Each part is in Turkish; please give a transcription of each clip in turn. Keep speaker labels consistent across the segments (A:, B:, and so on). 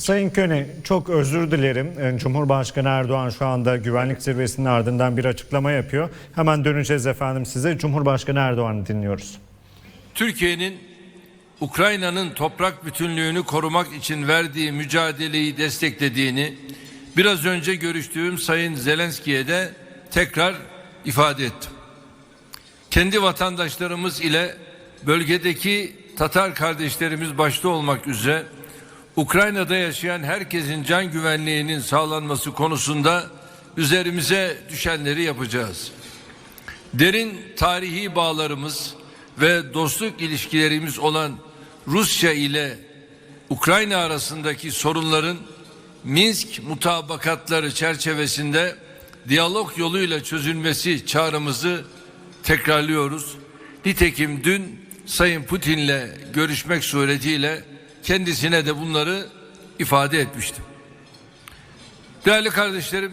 A: Sayın Köne çok özür dilerim. Ee, Cumhurbaşkanı Erdoğan şu anda güvenlik zirvesinin ardından bir açıklama yapıyor. Hemen döneceğiz efendim size. Cumhurbaşkanı Erdoğan'ı dinliyoruz.
B: Türkiye'nin Ukrayna'nın toprak bütünlüğünü korumak için verdiği mücadeleyi desteklediğini biraz önce görüştüğüm Sayın Zelenski'ye de tekrar ifade ettim. Kendi vatandaşlarımız ile bölgedeki Tatar kardeşlerimiz başta olmak üzere Ukrayna'da yaşayan herkesin can güvenliğinin sağlanması konusunda üzerimize düşenleri yapacağız. Derin tarihi bağlarımız ve dostluk ilişkilerimiz olan Rusya ile Ukrayna arasındaki sorunların Minsk mutabakatları çerçevesinde diyalog yoluyla çözülmesi çağrımızı tekrarlıyoruz. Nitekim dün Sayın Putin'le görüşmek suretiyle kendisine de bunları ifade etmiştim. Değerli kardeşlerim,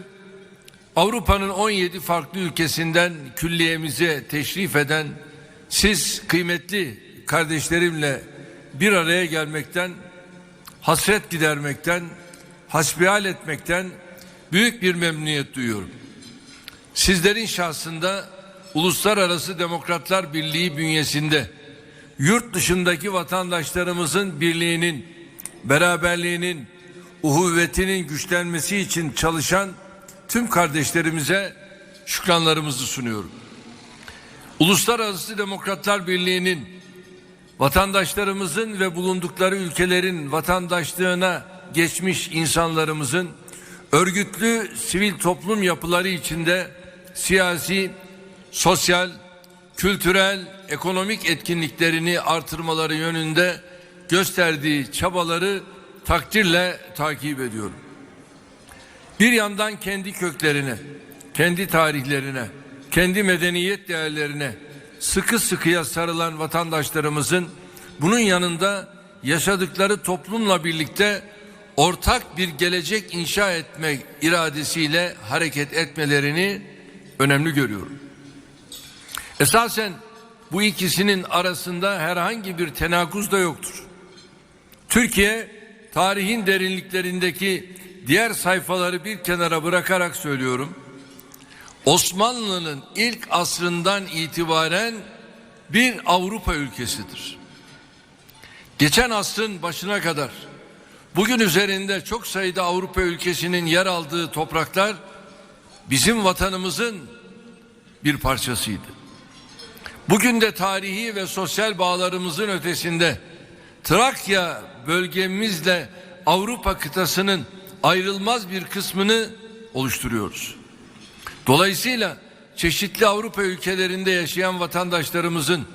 B: Avrupa'nın 17 farklı ülkesinden külliyemize teşrif eden siz kıymetli kardeşlerimle bir araya gelmekten, hasret gidermekten, hasbihal etmekten büyük bir memnuniyet duyuyorum. Sizlerin şahsında Uluslararası Demokratlar Birliği bünyesinde yurt dışındaki vatandaşlarımızın birliğinin, beraberliğinin, uhuvvetinin güçlenmesi için çalışan tüm kardeşlerimize şükranlarımızı sunuyorum. Uluslararası Demokratlar Birliği'nin vatandaşlarımızın ve bulundukları ülkelerin vatandaşlığına geçmiş insanlarımızın örgütlü sivil toplum yapıları içinde siyasi, sosyal, kültürel, ekonomik etkinliklerini artırmaları yönünde gösterdiği çabaları takdirle takip ediyorum. Bir yandan kendi köklerine, kendi tarihlerine, kendi medeniyet değerlerine sıkı sıkıya sarılan vatandaşlarımızın bunun yanında yaşadıkları toplumla birlikte ortak bir gelecek inşa etmek iradesiyle hareket etmelerini önemli görüyorum. Esasen bu ikisinin arasında herhangi bir tenakuz da yoktur. Türkiye tarihin derinliklerindeki diğer sayfaları bir kenara bırakarak söylüyorum. Osmanlı'nın ilk asrından itibaren bir Avrupa ülkesidir. Geçen asrın başına kadar bugün üzerinde çok sayıda Avrupa ülkesinin yer aldığı topraklar bizim vatanımızın bir parçasıydı. Bugün de tarihi ve sosyal bağlarımızın ötesinde Trakya bölgemizle Avrupa kıtasının ayrılmaz bir kısmını oluşturuyoruz. Dolayısıyla çeşitli Avrupa ülkelerinde yaşayan vatandaşlarımızın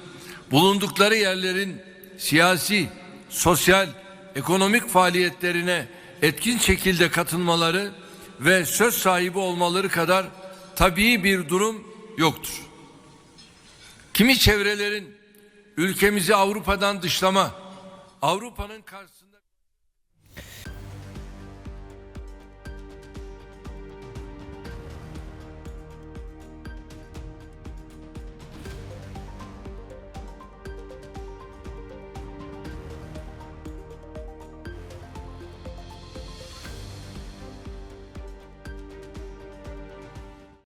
B: bulundukları yerlerin siyasi, sosyal, ekonomik faaliyetlerine etkin şekilde katılmaları ve söz sahibi olmaları kadar tabii bir durum yoktur. Kimi çevrelerin ülkemizi Avrupa'dan dışlama, Avrupa'nın karşısında